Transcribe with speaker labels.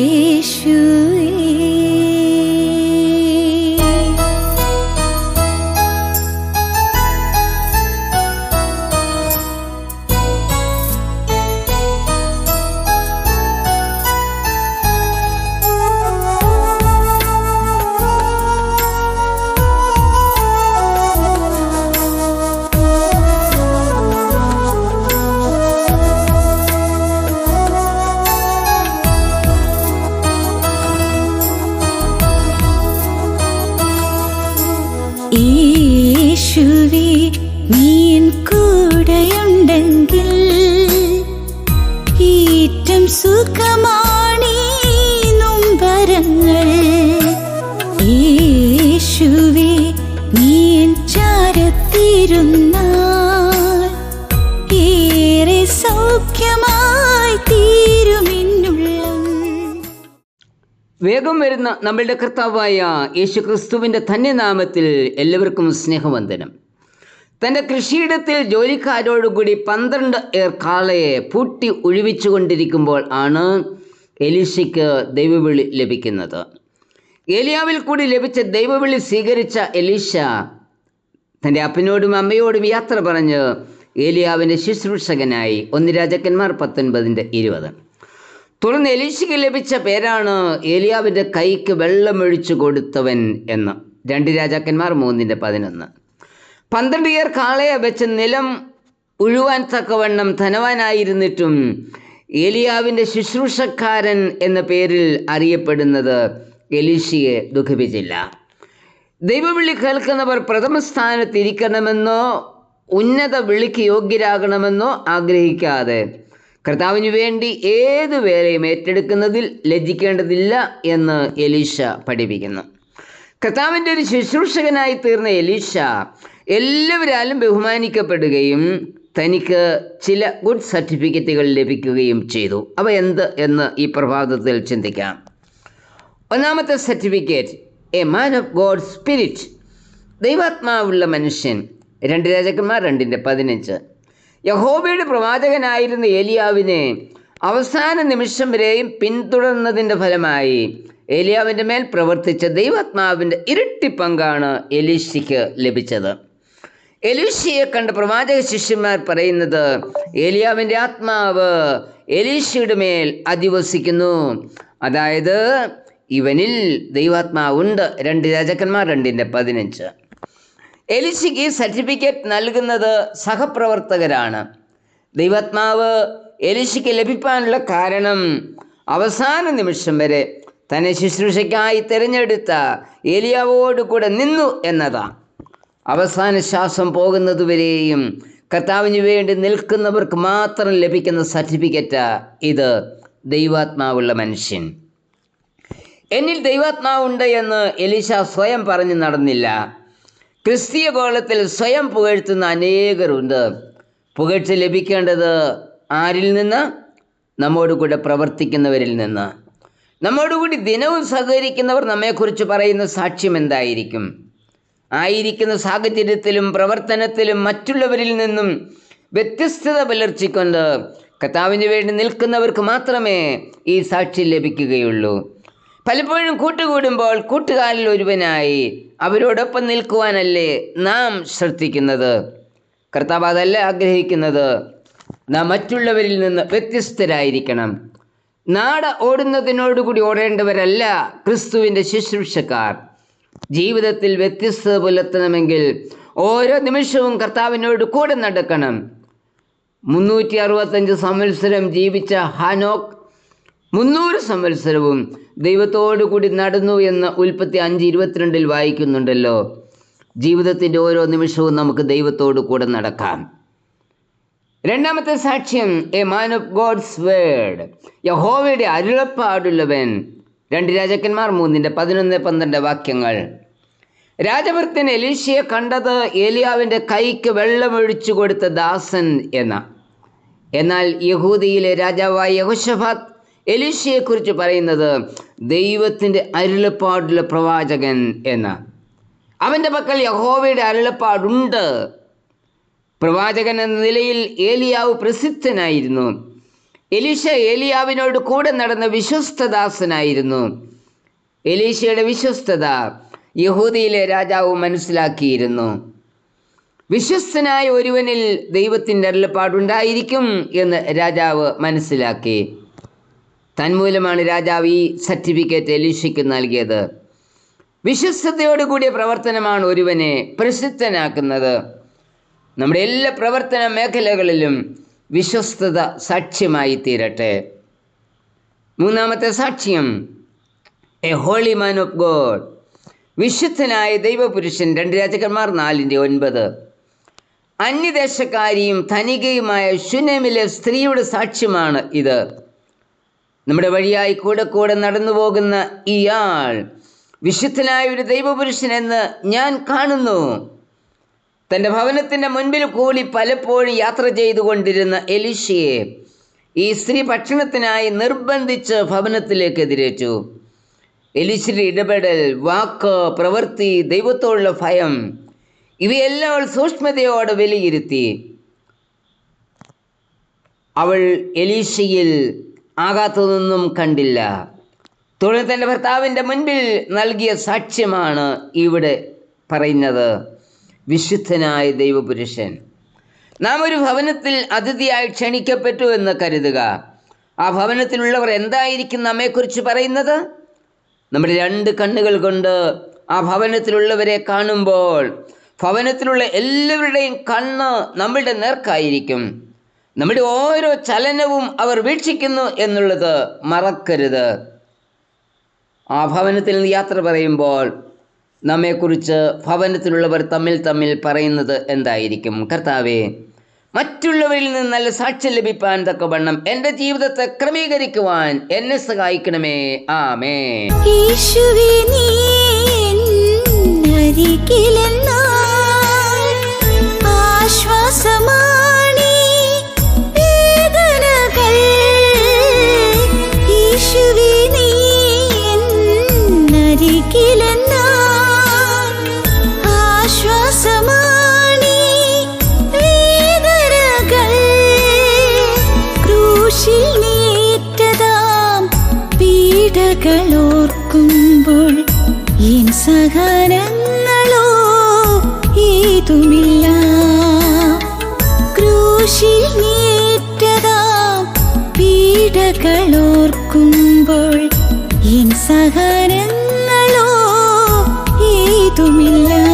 Speaker 1: യേശുവേ യേശുവേ നീൻ കൂടെയുണ്ടെങ്കിൽ ഈറ്റം സുഖമാണീ
Speaker 2: വേഗം വരുന്ന നമ്മളുടെ കർത്താവായ യേശു ക്രിസ്തുവിന്റെ തന്നെ നാമത്തിൽ എല്ലാവർക്കും സ്നേഹവന്ദനം. തന്റെ കൃഷിയിടത്തിൽ ജോലിക്കാരോടുകൂടി പന്ത്രണ്ട് ഏർ കാളയെ പൂട്ടി ഒഴിവിച്ചു കൊണ്ടിരിക്കുമ്പോൾ ആണ് എലീശയ്ക്ക് ദൈവവിളി ലഭിക്കുന്നത്. ഏലിയാവിൽ കൂടി ലഭിച്ച ദൈവവിളി സ്വീകരിച്ച എലീശ തന്റെ അപ്പനോടും അമ്മയോടും യാത്ര പറഞ്ഞ് ഏലിയാവിന്റെ ശുശ്രൂഷകനായി. ഒന്ന് രാജാക്കന്മാർ പത്തൊൻപതിന്റെ ഇരുപത്. തുടർന്ന് എലീശയ്ക്ക് ലഭിച്ച പേരാണ് ഏലിയാവിന്റെ കൈക്ക് വെള്ളമൊഴിച്ചു കൊടുത്തവൻ എന്ന്. രണ്ട് രാജാക്കന്മാർ മൂന്നിന്റെ പതിനൊന്ന്. പന്ത്രണ്ട് ഇയർ കാളയെ വെച്ച് നിലം ഉഴുവാൻ തക്കവണ്ണം ധനവാനായിരുന്നിട്ടും ഏലിയാവിന്റെ ശുശ്രൂഷക്കാരൻ എന്ന പേരിൽ അറിയപ്പെടുന്നത് എലീശയെ ദുഃഖിപ്പിച്ചില്ല. ദൈവവിളി കേൾക്കുന്നവർ പ്രഥമ സ്ഥാനത്തിരിക്കണമെന്നോ ഉന്നത വിളിക്ക് യോഗ്യരാകണമെന്നോ ആഗ്രഹിക്കാതെ കർത്താവിന് വേണ്ടി ഏത് വേലയും ഏറ്റെടുക്കുന്നതിൽ ലജ്ജിക്കേണ്ടതില്ല എന്ന് എലീഷ പഠിപ്പിക്കുന്നു. കർത്താവിന്റെ ഒരു ശുശ്രൂഷകനായി തീർന്ന എലീഷ എല്ലാവരാലും ബഹുമാനിക്കപ്പെടുകയും തനിക്ക് ചില ഗുഡ് സർട്ടിഫിക്കറ്റുകൾ ലഭിക്കുകയും ചെയ്തു. അവ എന്ത് എന്ന് ഈ പ്രഭാതത്തിൽ ചിന്തിക്കാം. ഒന്നാമത്തെ certificate a man of God spirit ദൈവാത്മാവുള്ള മനുഷ്യൻ രണ്ട് രാജാക്കന്മാർ രണ്ടിന്റെ പതിനഞ്ച്. യഹോബയുടെ പ്രവാചകനായിരുന്ന ഏലിയാവിനെ അവസാന നിമിഷം വരെയും പിന്തുടർന്നതിന്റെ ഫലമായി ഏലിയാവിന്റെ മേൽ പ്രവർത്തിച്ച ദൈവാത്മാവിന്റെ ഇരട്ടി പങ്കാണ് എലീശയ്ക്ക് ലഭിച്ചത്. എലിശിയെ കണ്ട പ്രവാചക ശിഷ്യന്മാർ പറയുന്നത് ഏലിയാവിന്റെ ആത്മാവ് എലീശയുടെ മേൽ അധിവസിക്കുന്നു. അതായത് ഇവനിൽ ദൈവാത്മാവുണ്ട്. രണ്ട് രാജാക്കന്മാർ രണ്ടിന്റെ പതിനഞ്ച്. എലിശയ്ക്ക് സർട്ടിഫിക്കറ്റ് നൽകുന്നത് സഹപ്രവർത്തകരാണ്. ദൈവാത്മാവ് എലിശയ്ക്ക് ലഭിക്കാനുള്ള കാരണം അവസാന നിമിഷം വരെ തന്നെ ശുശ്രൂഷയ്ക്കായി തിരഞ്ഞെടുത്ത ഏലിയാവോട് കൂടെ നിന്നു എന്നതാണ് അവസാന ശ്വാസം പോകുന്നതുവരെയും കർത്താവിന് വേണ്ടി നിൽക്കുന്നവർക്ക് മാത്രം ലഭിക്കുന്ന സർട്ടിഫിക്കറ്റ് ഇത്. ദൈവാത്മാവുള്ള മനുഷ്യൻ. എന്നിൽ ദൈവാത്മാവുണ്ട് എന്ന് എലീശ സ്വയം പറഞ്ഞു നടന്നില്ല. ക്രിസ്തീയ കോളത്തിൽ സ്വയം പുകഴ്ത്തുന്ന അനേകരുണ്ട്. പുകഴ്ച ലഭിക്കേണ്ടത് ആരിൽ നിന്ന്? നമ്മോട് കൂടെ പ്രവർത്തിക്കുന്നവരിൽ നിന്ന്. നമ്മോടുകൂടി ദിനവും സഹകരിക്കുന്നവർ നമ്മെക്കുറിച്ച് പറയുന്ന സാക്ഷ്യം എന്തായിരിക്കും? ആയിരിക്കുന്ന സാഹചര്യത്തിലും പ്രവർത്തനത്തിലും മറ്റുള്ളവരിൽ നിന്നും വ്യത്യസ്തത പുലർത്തിക്കൊണ്ട് കർത്താവിന് വേണ്ടി നിൽക്കുന്നവർക്ക് മാത്രമേ ഈ സാക്ഷി ലഭിക്കുകയുള്ളൂ. പലപ്പോഴും കൂട്ടുകൂടുമ്പോൾ കൂട്ടുകാരിൽ ഒരുവനായി അവരോടൊപ്പം നിൽക്കുവാനല്ലേ നാം ശ്രദ്ധിക്കുന്നത്. കർത്താവ് അതല്ല ആഗ്രഹിക്കുന്നത്. നാം മറ്റുള്ളവരിൽ നിന്ന് വ്യത്യസ്തരായിരിക്കണം. നാട ഓടുന്നതിനോടുകൂടി ഓടേണ്ടവരല്ല ക്രിസ്തുവിന്റെ ശുശ്രൂഷക്കാർ. ജീവിതത്തിൽ വ്യത്യസ്തത പുലർത്തണമെങ്കിൽ ഓരോ നിമിഷവും കർത്താവിനോട് കൂടെ നടക്കണം. മുന്നൂറ്റി അറുപത്തഞ്ച് സംവത്സരം ജീവിച്ച ഹാനോക്ക് മുന്നൂറ് സംവത്സരവും ദൈവത്തോടു കൂടി നടന്നു എന്ന് ഉൽപ്പത്തി അഞ്ച് ഇരുപത്തിരണ്ടിൽ വായിക്കുന്നുണ്ടല്ലോ. ജീവിതത്തിന്റെ ഓരോ നിമിഷവും നമുക്ക് ദൈവത്തോടു കൂടെ നടക്കാം. രണ്ടാമത്തെ സാക്ഷ്യം a man of God's word യഹോവയുടെ അരുളപ്പാടുള്ളവൻ. രണ്ട് രാജാക്കന്മാർ മൂന്നിന്റെ പതിനൊന്ന് പന്ത്രണ്ട് വാക്യങ്ങൾ. രാജഭൃത്തൻ എലീശയെ കണ്ടത് ഏലിയാവിന്റെ കൈക്ക് വെള്ളമൊഴിച്ചു കൊടുത്ത ദാസൻ എന്ന. എന്നാൽ യഹൂദിയിലെ രാജാവായ യഹോഷഫാത്ത് എലീശയെക്കുറിച്ച് പറയുന്നത് ദൈവത്തിന്റെ അരുളപ്പാടുള്ള പ്രവാചകൻ എന്ന്. അവന്റെ പക്കൽ യഹോവയുടെ അരുളപ്പാടുണ്ട്. പ്രവാചകൻ എന്ന നിലയിൽ ഏലിയാവ് പ്രസിദ്ധനായിരുന്നു. എലീശ ഏലിയാവിനോട് കൂടെ നടന്ന വിശ്വസ്തദാസനായിരുന്നു. എലീശയുടെ വിശ്വസ്തത യഹൂദിയിലെ രാജാവ് മനസ്സിലാക്കിയിരുന്നു. വിശ്വസ്തനായ ഒരുവനിൽ ദൈവത്തിന്റെ അരുളപ്പാടുണ്ടായിരിക്കും എന്ന് രാജാവ് മനസ്സിലാക്കി. തന്മൂലമാണ് രാജാവ് ഈ സർട്ടിഫിക്കറ്റ് എലീഷയ്ക്ക് നൽകിയത്. വിശ്വസ്തയോടുകൂടിയ പ്രവർത്തനമാണ് ഒരുവനെ പ്രസിദ്ധനാക്കുന്നത് നമ്മുടെ എല്ലാ പ്രവർത്തന മേഖലകളിലും വിശ്വസ്തത സാക്ഷ്യമായി തീരട്ടെ. മൂന്നാമത്തെ സാക്ഷ്യം a holy man of God. വിശുദ്ധനായ ദൈവപുരുഷൻ രണ്ട് രാജകന്മാർ നാലിന്റെ ഒൻപത്. അന്യദേശക്കാരിയും ധനികയുമായ ശുനമിലെ സ്ത്രീയുടെ സാക്ഷ്യമാണ് ഇത്. നമ്മുടെ വഴിയായി കൂടെ കൂടെ നടന്നു പോകുന്ന ഇയാൾ വിശുദ്ധനായ ഒരു ദൈവപുരുഷൻ എന്ന് ഞാൻ കാണുന്നു. തന്റെ ഭവനത്തിന്റെ മുൻപിൽ കൂടി പലപ്പോഴും യാത്ര ചെയ്തുകൊണ്ടിരുന്ന എലിഷയെ ഈ സ്ത്രീ ഭക്ഷണത്തിനായി നിർബന്ധിച്ച് ഭവനത്തിലേക്ക് എതിരേറ്റു. എലിശിയുടെ ഇടപെടൽ വാക്ക് പ്രവൃത്തി ദൈവത്തോടുള്ള ഭയം ഇവയെല്ലാം അവൾ സൂക്ഷ്മതയോടെ വിലയിരുത്തി. അവൾ എലീശയിൽ ആകാത്തതൊന്നും കണ്ടില്ല. തുടർന്ന് തന്റെ ഭർത്താവിന്റെ മുൻപിൽ നൽകിയ സാക്ഷ്യമാണ് ഇവിടെ പറയുന്നത്. വിശുദ്ധനായ ദൈവപുരുഷൻ നാം ഒരു ഭവനത്തിൽ അതിഥിയായി ക്ഷണിക്കപ്പെട്ടു എന്ന് കരുതുക. ആ ഭവനത്തിലുള്ളവർ എന്തായിരിക്കും നമ്മെക്കുറിച്ച് പറയുന്നത്? നമ്മുടെ രണ്ട് കണ്ണുകൾ കൊണ്ട് ആ ഭവനത്തിലുള്ളവരെ കാണുമ്പോൾ ഭവനത്തിലുള്ള എല്ലാവരുടെയും കണ്ണ് നമ്മളുടെ നേർക്കായിരിക്കും. നമ്മുടെ ഓരോ ചലനവും അവർ വീക്ഷിക്കുന്നു എന്നുള്ളത് മറക്കരുത്. ആ ഭവനത്തിൽ നിന്ന് യാത്ര പറയുമ്പോൾ നമ്മെക്കുറിച്ച് ഭവനത്തിലുള്ളവർ തമ്മിൽ തമ്മിൽ പറയുന്നത് എന്തായിരിക്കും? കർത്താവേ മറ്റുള്ളവരിൽ നിന്ന് നല്ല സാക്ഷ്യം ലഭിപ്പാൻ തക്കവണ്ണം എന്റെ ജീവിതത്തെ ക്രമീകരിക്കുവാൻ എന്നെ സഹായിക്കണമേ. ആമേ
Speaker 1: യേശുവേ നീ ഓർക്കുമ്പോൾ എൻ സഹനങ്ങളോ ഏതുമില്ല. ക്രൂശിൽ നീറ്റതാം പീഡകൾ ഓർക്കുമ്പോൾ സഹനങ്ങളോ ഏതുമില്ല.